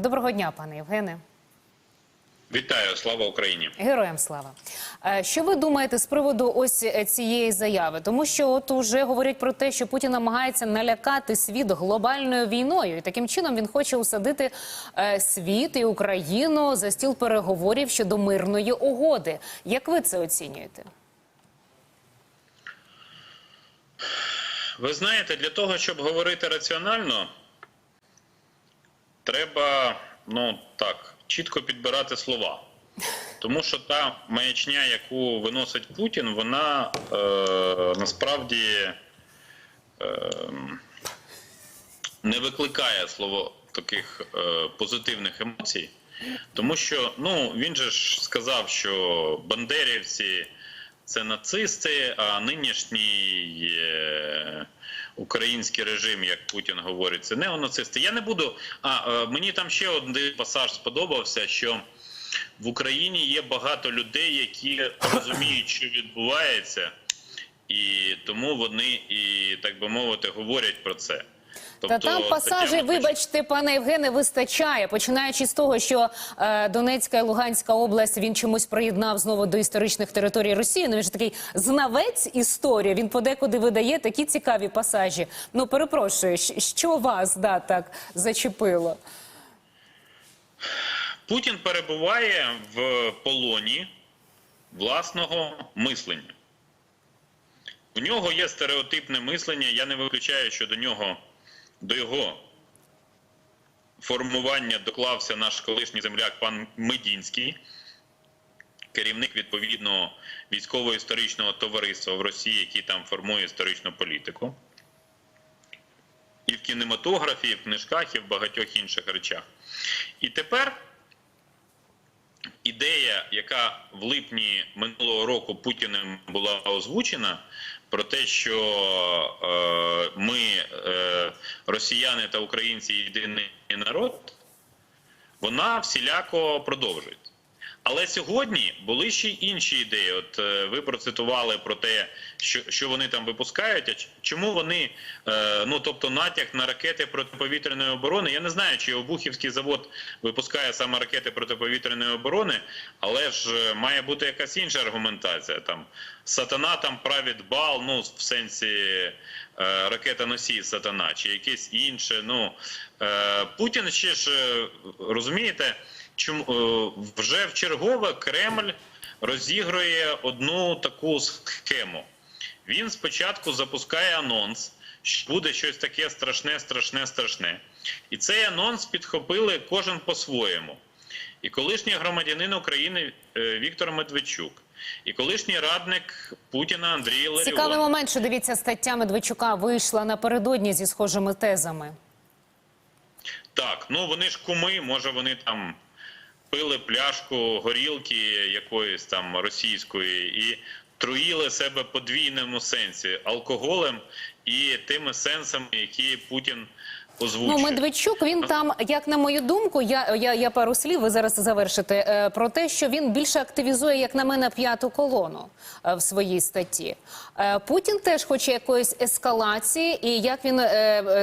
Доброго дня, пане Євгене. Вітаю, слава Україні. Героям слава. Е, Що ви думаєте з приводу ось е, цієї заяви? Тому що от уже говорять про те, що Путін намагається налякати світ глобальною війною, і таким чином він хоче усадити е, світ і Україну за стіл переговорів щодо мирної угоди. Як ви це оцінюєте? Ви знаєте, для того, щоб говорити раціонально, треба, ну так, чітко підбирати слова. Тому що та маячня, яку виносить Путін, вона е, насправді е, не викликає слово таких е, позитивних емоцій. Тому що ну, він же ж сказав, що бандерівці це нацисти, а нинішній е, український режим, як Путін говорить, це неонацисти. Я не буду. А е, мені там ще один пасаж сподобався, що в Україні є багато людей, які розуміють, що відбувається, і тому вони і так би мовити говорять про це. Та там пасажі, вибачте, пане Євгене, вистачає. Починаючи з того, що е, Донецька і Луганська область він чомусь приєднав знову до історичних територій Росії. Ну він ж такий знавець історії. Він подекуди видає такі цікаві пасажі. Ну перепрошую, що вас да так зачепило? Путін перебуває в полоні власного мислення. У нього є стереотипне мислення. Я не виключаю, що до нього, до його формування доклався наш колишній земляк пан Медінський, керівник відповідного військово-історичного товариства в Росії, який там формує історичну політику. І в кінематографі, і в книжках, і в багатьох інших речах. І тепер ідея, яка в липні минулого року Путіним була озвучена, про те, що е, ми, е, росіяни та українці, єдиний народ, вона всіляко продовжується. Але сьогодні були ще й інші ідеї. От е, ви процитували про те, що, що вони там випускають. А чому вони, е, ну тобто, натяк на ракети протиповітряної оборони? Я не знаю, чи Обухівський завод випускає саме ракети протиповітряної оборони, але ж е, має бути якась інша аргументація. Там сатана там править бал, ну в сенсі ракета носій сатана, чи якесь інше. Ну Путін ще ж розумієте. Чому е, вже в чергове Кремль розігрує одну таку схему. Він спочатку запускає анонс, що буде щось таке страшне, страшне, страшне. І цей анонс підхопили кожен по-своєму. І колишній громадянин України е, Віктор Медведчук, і колишній радник Путіна Андрій Ларіон. Цікавий момент, що дивіться, стаття Медведчука вийшла напередодні зі схожими тезами. Так, ну вони ж куми, може вони там пили пляшку горілки якоїсь там російської і труїли себе подвійному сенсі алкоголем і тими сенсами, які Путін озвучує. Ну, Медведчук, він там, як на мою думку, я, я, я пару слів, ви зараз завершите, е, про те, що він більше активізує, як на мене, п'яту колону е, в своїй статті. Е, Путін теж хоче якоїсь ескалації, і як він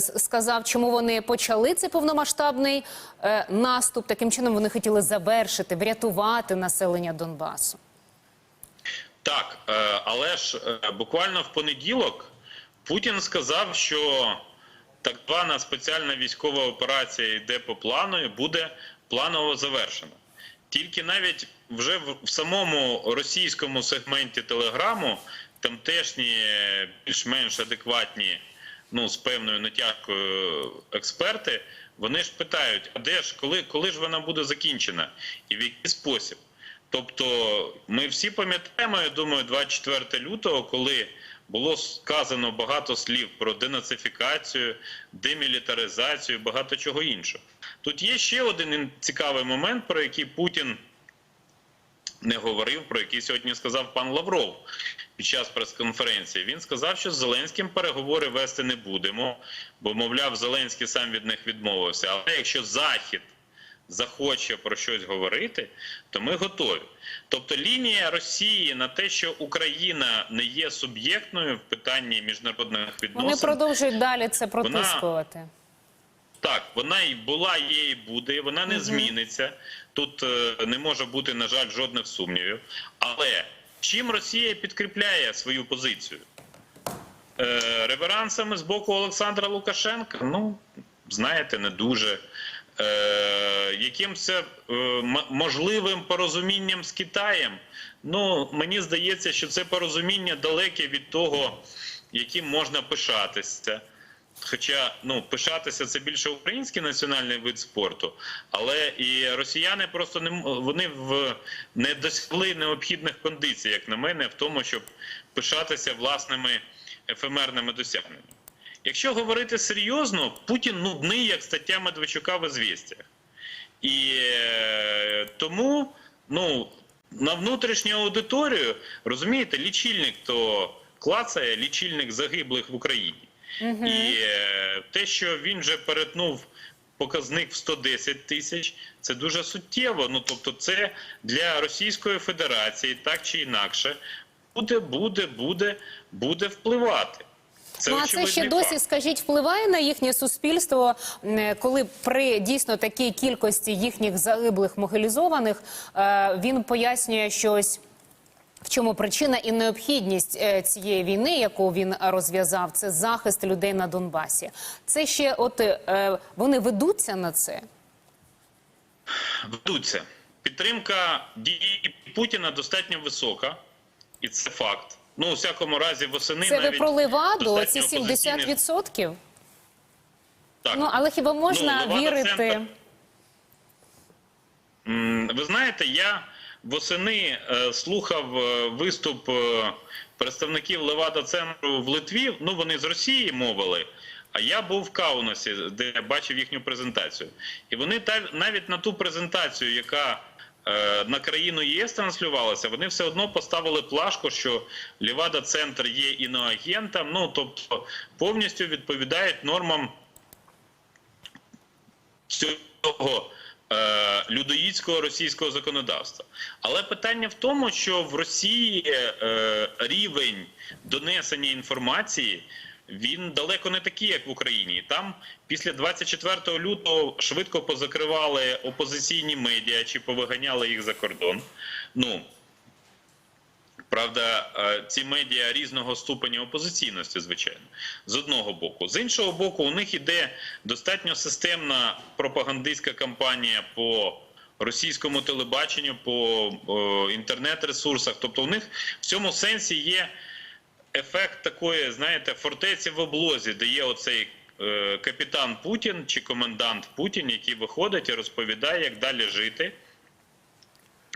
сказав, чому вони почали цей повномасштабний наступ, таким чином вони хотіли завершити, врятувати населення Донбасу. Так, але ж буквально в понеділок Путін сказав, що так звана спеціальна військова операція йде по плану і буде планово завершена. Тільки навіть вже в самому російському сегменті телеграму тамтешні е, більш-менш адекватні, ну з певною натяжкою експерти, вони ж питають, а де ж коли, коли ж вона буде закінчена і в який спосіб? Тобто ми всі пам'ятаємо, я думаю, 24 лютого, коли було сказано багато слів про денацифікацію, демілітаризацію, багато чого іншого. Тут є ще один цікавий момент, про який Путін не говорив, про який сьогодні сказав пан Лавров під час прес-конференції. Він сказав, що з Зеленським переговори вести не будемо, бо, мовляв, Зеленський сам від них відмовився. Але якщо Захід захоче про щось говорити, то ми готові. Тобто лінія Росії на те, що Україна не є суб'єктною в питанні міжнародних відносин, Вони продовжують далі це протискувати. Так, вона і була, є і буде, вона не зміниться. Тут е, не може бути, на жаль, жодних сумнівів. Але чим Росія підкріпляє свою позицію? Е, реверансами з боку Олександра Лукашенка? Ну, знаєте, не дуже. Е, якимось е, можливим порозумінням з Китаєм? Ну, мені здається, що це порозуміння далеке від того, яким можна пишатися. Хоча ну пишатися це більше український національний вид спорту, але і росіяни просто не вони в не досягли необхідних кондицій, як на мене, в тому, щоб пишатися власними ефемерними досягненнями. Якщо говорити серйозно, Путін нудний, як стаття Медведчука в «Ізвєстіях». І е, тому ну, на внутрішню аудиторію, розумієте, лічильник то клацає, лічильник загиблих в Україні. І е, те, що він вже перетнув показник в 110 тисяч, це дуже суттєво. Ну тобто, це для Російської Федерації так чи інакше буде, буде, буде, буде впливати. Це ну а це ще досі, факт. скажіть, впливає на їхнє суспільство, коли при дійсно такій кількості їхніх загиблих мобілізованих е, він пояснює щось. В чому причина і необхідність е, цієї війни, яку він розв'язав, це захист людей на Донбасі. Це ще, от е, вони ведуться на це. ведуться. Підтримка дії Путіна достатньо висока, і це факт. Ну, у всякому разі, восени Це ви навіть про Леваду, ці 70%? Так. Ну але хіба можна Ну, вірити? Центр- Ви знаєте, я восени е, слухав е, виступ е, представників Левада центру в Литві. Ну вони з Росії мовили. А я був в Каунасі, де бачив їхню презентацію. І вони навіть на ту презентацію, яка на країну ЄС транслювалася, вони все одно поставили плашку, що Левада центр є іноагентом. Ну тобто повністю відповідають нормам цього е, людоїдського російського законодавства. Але питання в тому, що в Росії е, рівень донесення інформації. Він далеко не такий, як в Україні. Там після 24 лютого швидко позакривали опозиційні медіа чи повиганяли їх за кордон. Ну Правда, е, ці медіа різного ступеня опозиційності, звичайно, з одного боку. З іншого боку, у них іде достатньо системна пропагандистська кампанія по російському телебаченню, по е, інтернет-ресурсах. Тобто, у них в цьому сенсі є ефект такої, знаєте, фортеці в облозі, де є оцей е, капітан Путін чи комендант Путін, який виходить і розповідає, як далі жити.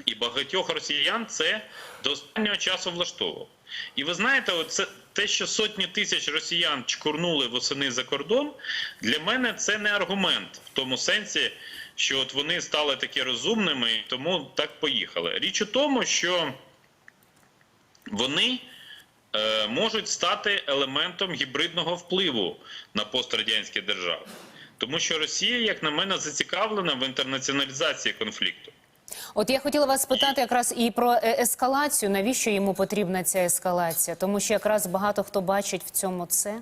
І багатьох росіян це до останнього часу влаштовувало. І ви знаєте, оце те, що сотні тисяч росіян чкурнули восени за кордон, для мене це не аргумент в тому сенсі, що от вони стали такі розумними, і тому так поїхали. Річ у тому, що вони можуть стати елементом гібридного впливу на пострадянські держави. Тому що Росія, як на мене, зацікавлена в інтернаціоналізації конфлікту. От я хотіла вас спитати якраз і про е, ескалацію. Навіщо йому потрібна ця ескалація? Тому що якраз багато хто бачить в цьому це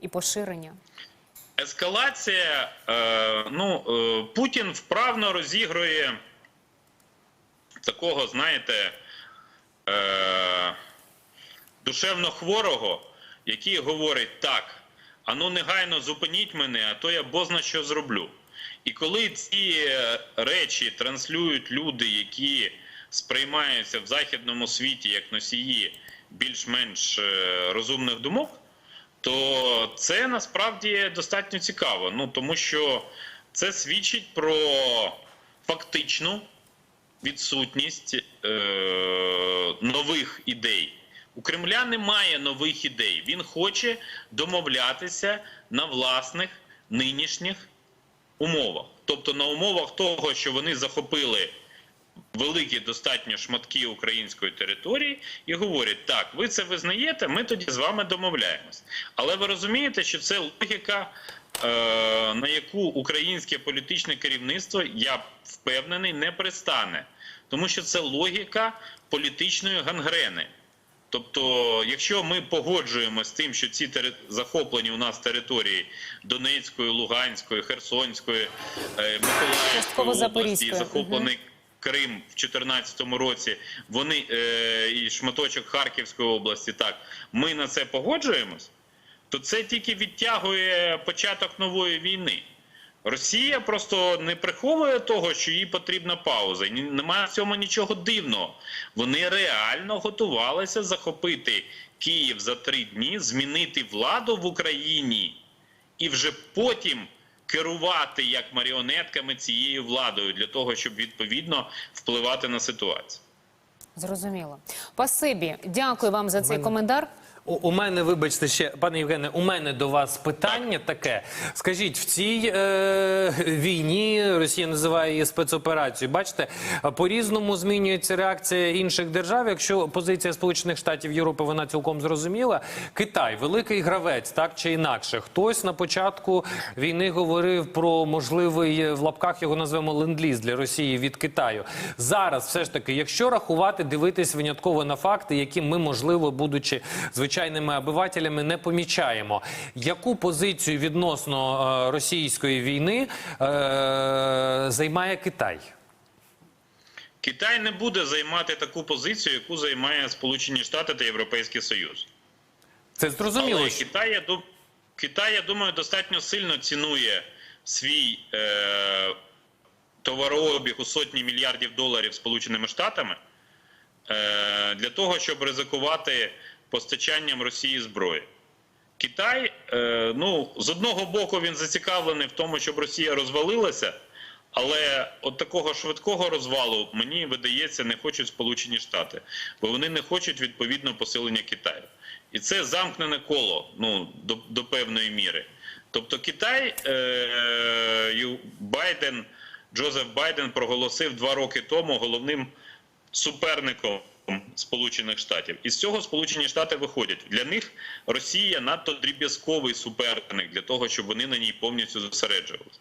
і поширення. Ескалація, е, ну, е, Путін вправно розігрує такого, знаєте, е, душевно хворого, який говорить так, а ну негайно зупиніть мене, а то я бозна що зроблю. І коли ці е, речі транслюють люди, які сприймаються в західному світі як носії більш-менш е, розумних думок, то це насправді достатньо цікаво. Ну тому що це свідчить про фактичну відсутність е, нових ідей. У Кремля немає нових ідей. Він хоче домовлятися на власних нинішніх умовах. Тобто на умовах того, що вони захопили великі достатньо шматки української території і говорять: так, ви це визнаєте, ми тоді з вами домовляємось. Але ви розумієте, що це логіка, е, на яку українське політичне керівництво, я впевнений, не пристане, тому що це логіка політичної гангрени. Тобто, якщо ми погоджуємося з тим, що ці тери... захоплені у нас території Донецької, Луганської, Херсонської, е, Миколаївської області, захоплений Крим в 2014 році, вони е, і шматочок Харківської області, так ми на це погоджуємось, то це тільки відтягує початок нової війни. Росія просто не приховує того, що їй потрібна пауза. Немає в цьому нічого дивного. Вони реально готувалися захопити Київ за три дні, змінити владу в Україні і вже потім керувати як маріонетками цією владою для того, щоб відповідно впливати на ситуацію. Зрозуміло. Пасибі, дякую вам за цей коментар. У, мене, вибачте, ще, пане Євгене, у мене до вас питання таке. Скажіть, в цій е, війні Росія називає її спецоперацією. Бачите, по-різному змінюється реакція інших держав. Якщо позиція Сполучених Штатів Європи вона цілком зрозуміла. Китай, великий гравець, так чи інакше. Хтось на початку війни говорив про можливий е, в лапках його назвемо ленд-ліз для Росії від Китаю. Зараз, все ж таки, якщо рахувати, дивитись винятково на факти, які ми, можливо, будучи звичайними обивателями, не помічаємо. Яку позицію відносно е, російської війни е, займає Китай? Китай не буде займати таку позицію, яку займає Сполучені Штати та Європейський Союз. Це зрозуміло. Але Китай, я, Китай, я думаю, достатньо сильно цінує свій е, товарообіг у сотні мільярдів доларів Сполученими Штатами е, для того, щоб ризикувати постачанням Росії зброї. Китай, е, ну, з одного боку, він зацікавлений в тому, щоб Росія розвалилася, але от такого швидкого розвалу, мені видається, не хочуть Сполучені Штати, бо вони не хочуть відповідно посилення Китаю. І це замкнене коло ну, до, до певної міри. Тобто Китай, е, Байден, Джозеф Байден проголосив два роки тому головним суперником Сполучених Штатів. І з цього Сполучені Штати виходять. Для них Росія надто дріб'язковий суперник для того, щоб вони на ній повністю зосереджувалися.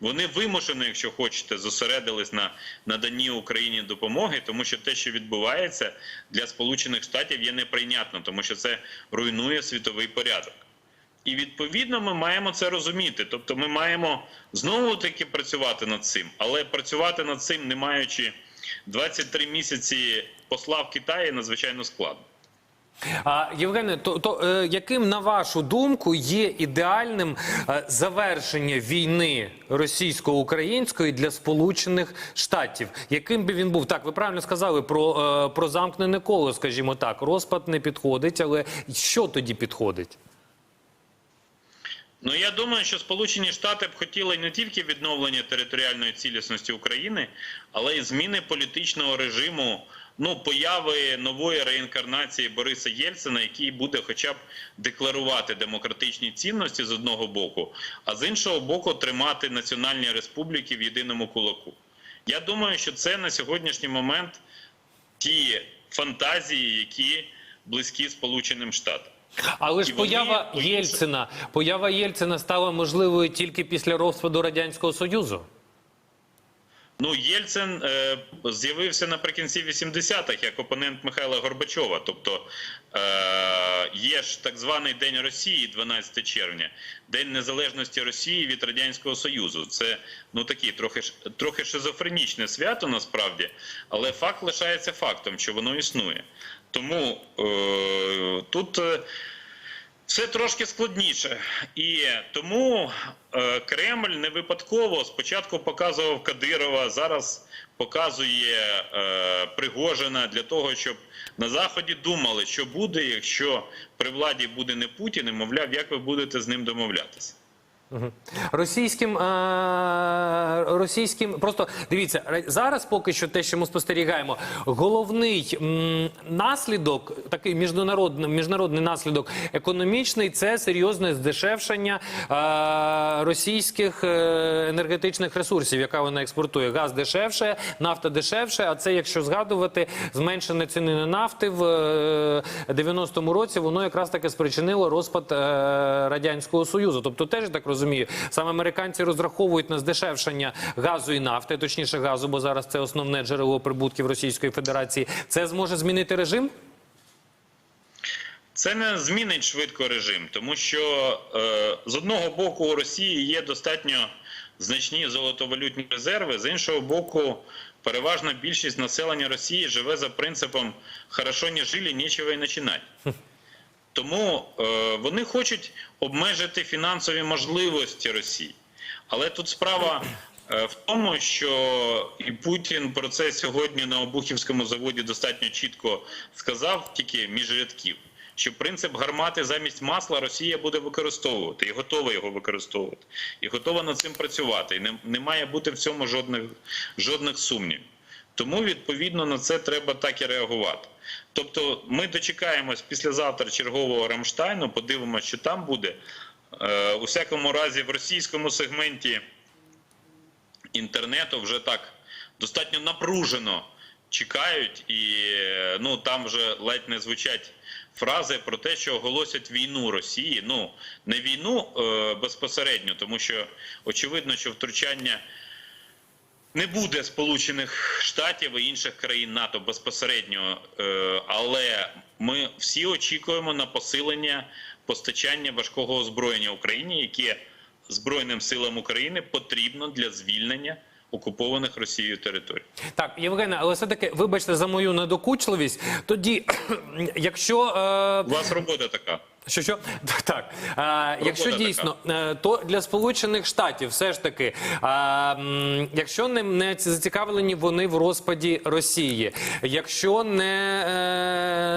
Вони вимушено, якщо хочете, зосередились на наданні Україні допомоги, тому що те, що відбувається для Сполучених Штатів, є неприйнятно, тому що це руйнує світовий порядок. І відповідно ми маємо це розуміти. Тобто, ми маємо знову таки працювати над цим, але працювати над цим, не маючи 23 місяці посла в Китаї, надзвичайно складно. А Євгене, то, то е, яким на вашу думку є ідеальним е, завершення війни російсько-української для Сполучених Штатів? Яким би він був? Так, ви правильно сказали про, е, про замкнене коло, скажімо так. Розпад не підходить, але що тоді підходить? Ну я думаю, що Сполучені Штати б хотіли не тільки відновлення територіальної цілісності України, але й зміни політичного режиму, ну появи нової реінкарнації Бориса Єльцина, який буде, хоча б декларувати демократичні цінності з одного боку, а з іншого боку, тримати національні республіки в єдиному кулаку. Я думаю, що це на сьогоднішній момент ті фантазії, які близькі Сполученим Штатам. Але ж вони поява Єльцина, поява Єльцина стала можливою тільки після розпаду радянського союзу. Ну, Єльцин е, з'явився наприкінці 80-х як опонент Михайла Горбачова. Тобто є ж так званий День Росії, 12 червня, День Незалежності Росії від Радянського Союзу. Це ну такі трохи трохи шизофренічне свято насправді, але факт лишається фактом, що воно існує. Тому е, тут. Е, все трошки складніше, і тому е, Кремль не випадково спочатку показував Кадирова, зараз показує е, Пригожина для того, щоб на заході думали, що буде, якщо при владі буде не Путін, і мовляв, як ви будете з ним домовлятися. Російським, е, російським, просто дивіться, зараз поки що те, що ми спостерігаємо, головний наслідок, такий міжнародний, міжнародний наслідок економічний, це серйозне здешевшення е, російських е, енергетичних ресурсів, яка вона експортує. Газ дешевше, нафта дешевше. А це, якщо згадувати, зменшення ціни на нафти в е, 90-му році, воно якраз таки спричинило розпад радянського союзу. Тобто, теж так розумію, саме американці розраховують на здешевшення газу і нафти, точніше газу, бо зараз це основне джерело прибутків Російської Федерації. Це зможе змінити режим? Це не змінить швидко режим, тому що е, з одного боку у Росії є достатньо значні золотовалютні резерви, з іншого боку, переважна більшість населення Росії живе за принципом «хорошо не жили, нічого і починати». Тому е, вони хочуть обмежити фінансові можливості Росії. Але тут справа е, в тому, що і Путін про це сьогодні на Обухівському заводі достатньо чітко сказав, тільки між рядків, що принцип гармати замість масла Росія буде використовувати і готова його використовувати, і готова над цим працювати. І не, не має бути в цьому жодних, жодних сумнівів. Тому відповідно на це треба так і реагувати. Тобто, ми дочекаємось післязавтра чергового Рамштайну, подивимося, що там буде. Е, у всякому разі, в російському сегменті інтернету вже так достатньо напружено чекають, і е, ну там вже ледь не звучать фрази про те, що оголосять війну Росії. Ну не війну е, безпосередньо, тому що очевидно, що втручання. Не буде Сполучених Штатів і інших країн НАТО безпосередньо, е, але ми всі очікуємо на посилення постачання важкого озброєння Україні, яке Збройним силам України потрібно для звільнення окупованих Росією територій. Так, Євгене, але все-таки, вибачте за мою недокучливість. Тоді, якщо е, У вас робота така. Що що так, а, якщо така. дійсно, е, то для Сполучених Штатів все ж таки, а, якщо не, не зацікавлені вони в розпаді Росії, якщо не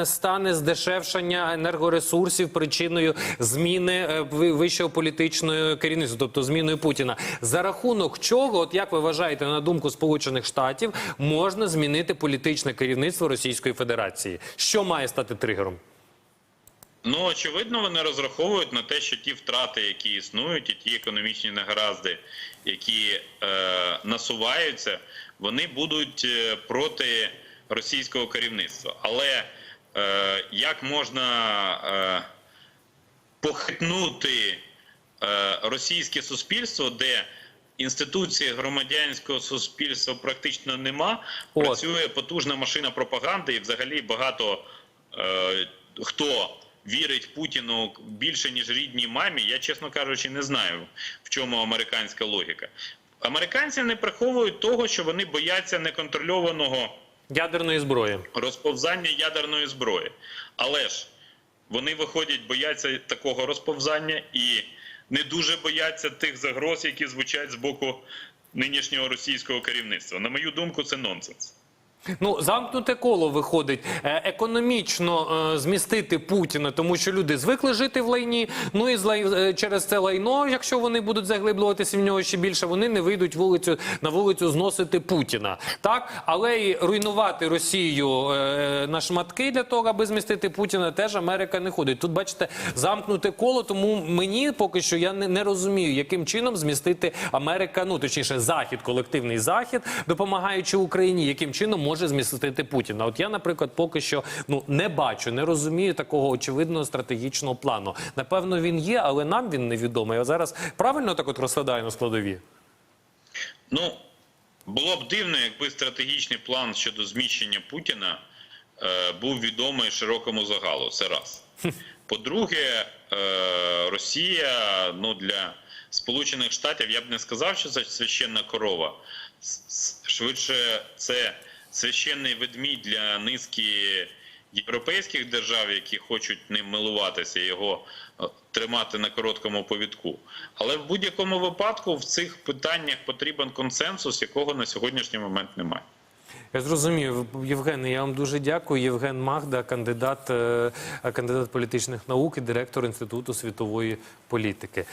е, стане здешевшення енергоресурсів причиною зміни е, ви- вищого політичного керівництва, тобто зміною Путіна, за рахунок чого, от як ви вважаєте, на думку Сполучених Штатів, можна змінити політичне керівництво Російської Федерації? Що має стати тригером? Ну, очевидно, вони розраховують на те, що ті втрати, які існують, і ті економічні негаразди, які е, насуваються, вони будуть е, проти російського керівництва. Але е, як можна е, похитнути е, російське суспільство, де інституції громадянського суспільства практично нема, От. працює потужна машина пропаганди, і взагалі багато е, хто вірить Путіну більше ніж рідній мамі. Я, чесно кажучи, не знаю в чому американська логіка. Американці не приховують того, що вони бояться неконтрольованого Ядерної зброї. розповзання ядерної зброї. Але ж вони виходять, бояться такого розповзання і не дуже бояться тих загроз, які звучать з боку нинішнього російського керівництва. На мою думку, це нонсенс. Ну, замкнуте коло виходить Е, економічно е, змістити Путіна, тому що люди звикли жити в лайні. Ну і з е, через це лайно, якщо вони будуть заглиблюватися в нього ще більше, вони не вийдуть вулицю на вулицю зносити Путіна. Так, але і руйнувати Росію на шматки для того, аби змістити Путіна, теж Америка не ходить. Тут бачите, замкнуте коло. Тому мені поки що я не, не розумію, яким чином змістити Америка, ну точніше, захід, колективний захід, допомагаючи Україні, яким чином може змістити Путіна. От я, наприклад, поки що ну не бачу, не розумію такого очевидного стратегічного плану. Напевно, він є, але нам він невідомий. Я зараз правильно так от розкладаю на складові. Ну, було б дивно, якби стратегічний план щодо зміщення Путіна е, був відомий широкому загалу. Це раз. По-друге, е, Росія ну, для Сполучених Штатів я б не сказав, що це священна корова. Швидше, це священний ведмідь для низки європейських держав, які хочуть ним милуватися, його е, тримати на короткому повідку. Але в будь-якому випадку в цих питаннях потрібен консенсус, якого на сьогоднішній момент немає. Я зрозумів, Євген, я вам дуже дякую. Євген Магда, кандидат, е, кандидат політичних наук і директор Інституту світової політики.